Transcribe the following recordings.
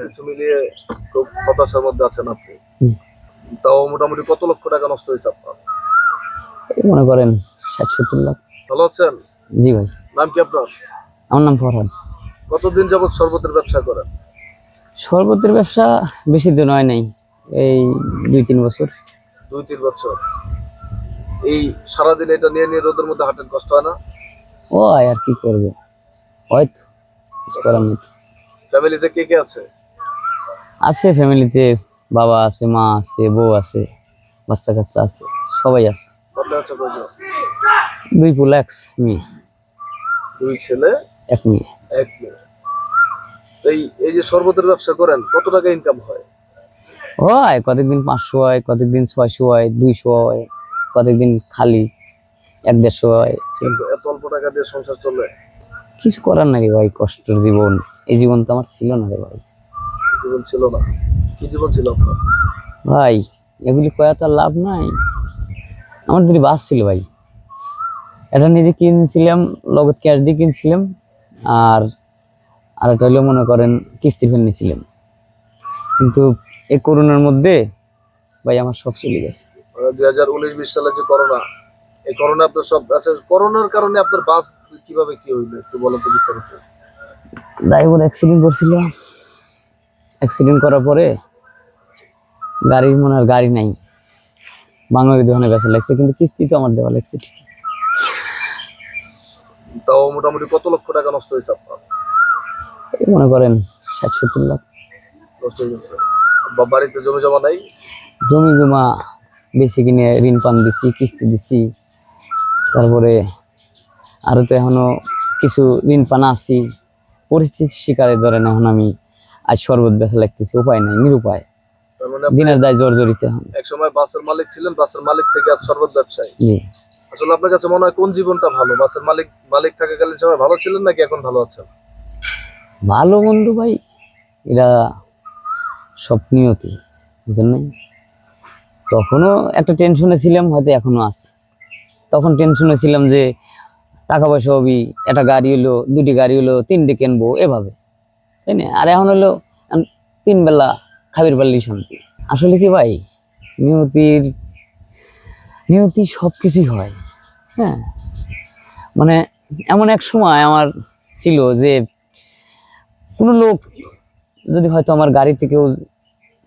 সবকিছু মিলিয়ে খুব হতাশার মধ্যে আছেন আপনি? তাও মোটামুটি কত লক্ষ টাকা নষ্ট হয়েছে আপনার? মনে করেন ষাট সত্তর লাখ। ভালো আছেন? জি ভাই। নাম কি আপনার? আমার নাম ফরহাদ। কতদিন যাবত শরবতের ব্যবসা করেন? শরবতের ব্যবসা বেশি দিন হয় নাই এই দুই তিন বছর। দুই তিন বছর। এই সারাদিন এটা নিয়ে নিয়ে রোদের মধ্যে হাঁটেন কষ্ট হয় না? ও আর কি করবে? হয়তো কিছু করার ফ্যামিলিতে কে কে আছে? আছে ফ্যামিলিতে বাবা আছে মা আছে বউ আছে বাচ্চা কাচ্চা আছে সবাই আছে। আছে কয়জন দুই পুল এক মেয়ে। দুই ছেলে এক মেয়ে। এক মেয়ে। এই এই যে শরবতের ব্যবসা করেন কত টাকা ইনকাম হয়? হয় কতদিন পাঁচশো হয় কতদিন ছয়শো হয় দুইশো হয় কতদিন খালি এক দেড়শো হয়। এত অল্প টাকা দিয়ে সংসার চলে? কিছু করার নাই রে ভাই কষ্টের জীবন। এই জীবন তো আমার ছিল না রে ভাই। জীবন ছিল না। কি জীবন ছিল আপনার? ভাই এগুলি কয়া তো লাভ নাই। আমার দুটি বাস ছিল ভাই। এটা নিজে কিনছিলাম লগত ক্যাশ দিয়ে কিনছিলাম আর আর একটা হলো মনে করেন কিস্তি ফেল নিয়েছিলাম কিন্তু এই করোনার মধ্যে ভাই আমার সব চলে গেছে। দুই হাজার উনিশ বিশ সালে যে করোনা এই করোনা আপনার সব আচ্ছা করোনার কারণে আপনার বাস কীভাবে কি হইল? একটু বলেন তো বিস্তারিত। ড্রাইভার অ্যাক্সিডেন্ট করছিল। অ্যাক্সিডেন্ট করার পরে গাড়ির মনে হয় গাড়ি নাই। বাঙালি দোকানে বেচা লাগছে কিন্তু কিস্তি তো আমার দেওয়া লাগছে ঠিক তাও মোটামুটি কত লক্ষ টাকা নষ্ট হয়েছে আপনার? এই মনে করেন ষাট সত্তর লাখ। নষ্ট হয়ে গেছে। বাড়িতে জমি জমা নাই? জমি জমা বেশি কিনে ঋণ পান দিছি কিস্তি দিছি। তারপরে আরও তো এখনও কিছু ঋণ পান আছি। পরিস্থিতির শিকারে ধরেন এখন আমি। আজ শরবত বেচা লাগতেছে উপায় নাই নিরুপায়। মানে দিনের দায় জর্জরিত এখন এক সময় বাসের মালিক ছিলেন বাসের মালিক থেকে আজ শরবত ব্যবসায়ী। জি। আসলে আপনার কাছে মনে হয় কোন জীবনটা ভালো? বাসের মালিক মালিক থাকাকালীন সময় ভালো ছিলেন নাকি এখন ভালো আছেন? ভালো বন্ধু ভাই এরা সব নিয়তি বুঝলেন নাই? তখনও একটা টেনশনে ছিলাম হয়তো এখনও আছে। তখন টেনশনে ছিলাম যে টাকা পয়সা হবি একটা গাড়ি হলো দুটি গাড়ি হলো তিনটে কিনবো এভাবে। তাই না? আর এখন হলো আম, তিন বেলা খাবির পারলেই শান্তি। আসলে কি ভাই? নিয়তির নিয়তি সব কিছুই হয় হ্যাঁ? মানে এমন এক সময় আমার ছিল যে কোনো লোক যদি হয়তো আমার গাড়ি থেকেও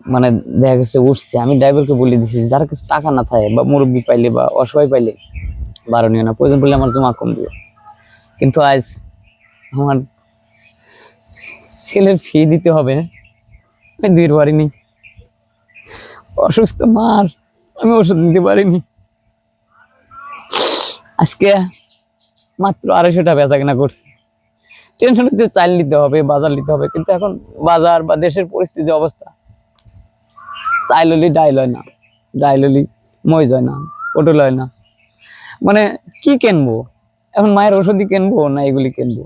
মানে দেখা গেছে উঠছে আমি ড্রাইভারকে বলে দিছি যার কাছে টাকা না থাকে বা মুরব্বী পাইলে বা অসহায় পাইলে বারো নিও না প্রয়োজন পড়লে আমার জমা কম দিও। কিন্তু আজ আমার ছেলের ফি দিতে হবে। আমি দিতে পারিনি অসুস্থ মার আমি ওষুধ দিতে পারিনি। আজকে মাত্র আড়াইশো টাকা বেচা কেনা করছি টেনশন হচ্ছে চাল নিতে হবে, বাজার নিতে হবে, কিন্তু এখন বাজার বা দেশের পরিস্থিতি অবস্থা। চাইল হলি ডাইল হয় না, ডাইল হলি মইজ হয় না, পটল হয় না। মানে কি কিনবো? এখন মায়ের ওষুধই কিনবো না এগুলি কিনবো?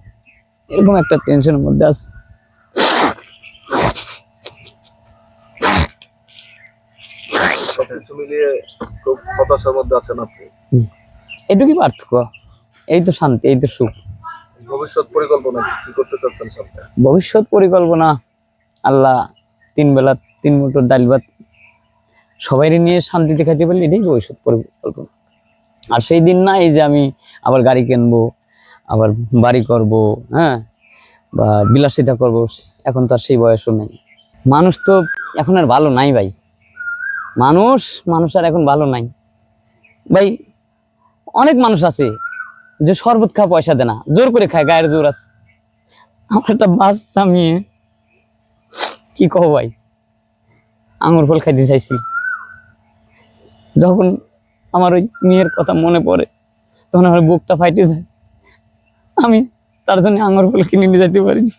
এরকম একটা টেনশনের মধ্যে আপনি। এটুকুই পার্থক্য। এই তো শান্তি এই তো সুখ। ভবিষ্যৎ পরিকল্পনা কি? করতে চাচ্ছেন সামনে ভবিষ্যৎ পরিকল্পনা আল্লাহ তিন বেলা তিন মোটর ডাল ভাত সবাই নিয়ে শান্তিতে খাইতে পারলে এটাই ভবিষ্যৎ পরিকল্পনা। আর সেই দিন না এই যে আমি আবার গাড়ি কিনবো আবার বাড়ি করব হ্যাঁ? বা বিলাসিতা করব, এখন তো আর সেই বয়সও নেই। মানুষ তো এখন আর ভালো নাই ভাই। মানুষ মানুষ আর এখন ভালো নাই। ভাই, অনেক মানুষ আছে যে শরবত খা পয়সা দেয় না, জোর করে খায়, গায়ের জোর আছে। আমার একটা বাচ্চা মেয়ে, কি কহ ভাই? আঙুর ফল খাইতে চাইছি। যখন আমার ওই মেয়ের কথা মনে পড়ে, তখন আমার বুকটা ফাইটে যায়। আমি তার জন্য আঙুর ফল কিনে নিয়ে যেতে পারিনি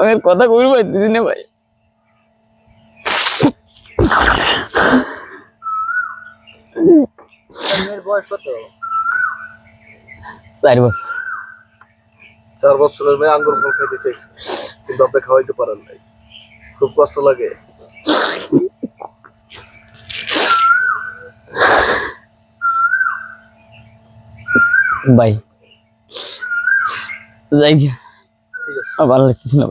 ওর কথা কবি পাইতেছি না ভাই। বয়স কত? চার বছর। চার বছরের মেয়ে আঙ্গুর ফল খাইতে চাইছে কিন্তু আপনি খাওয়াইতে পারেন নাই। খুব কষ্ট লাগে। ভাই। যাই গিয়া। ভালো লাগতেছে না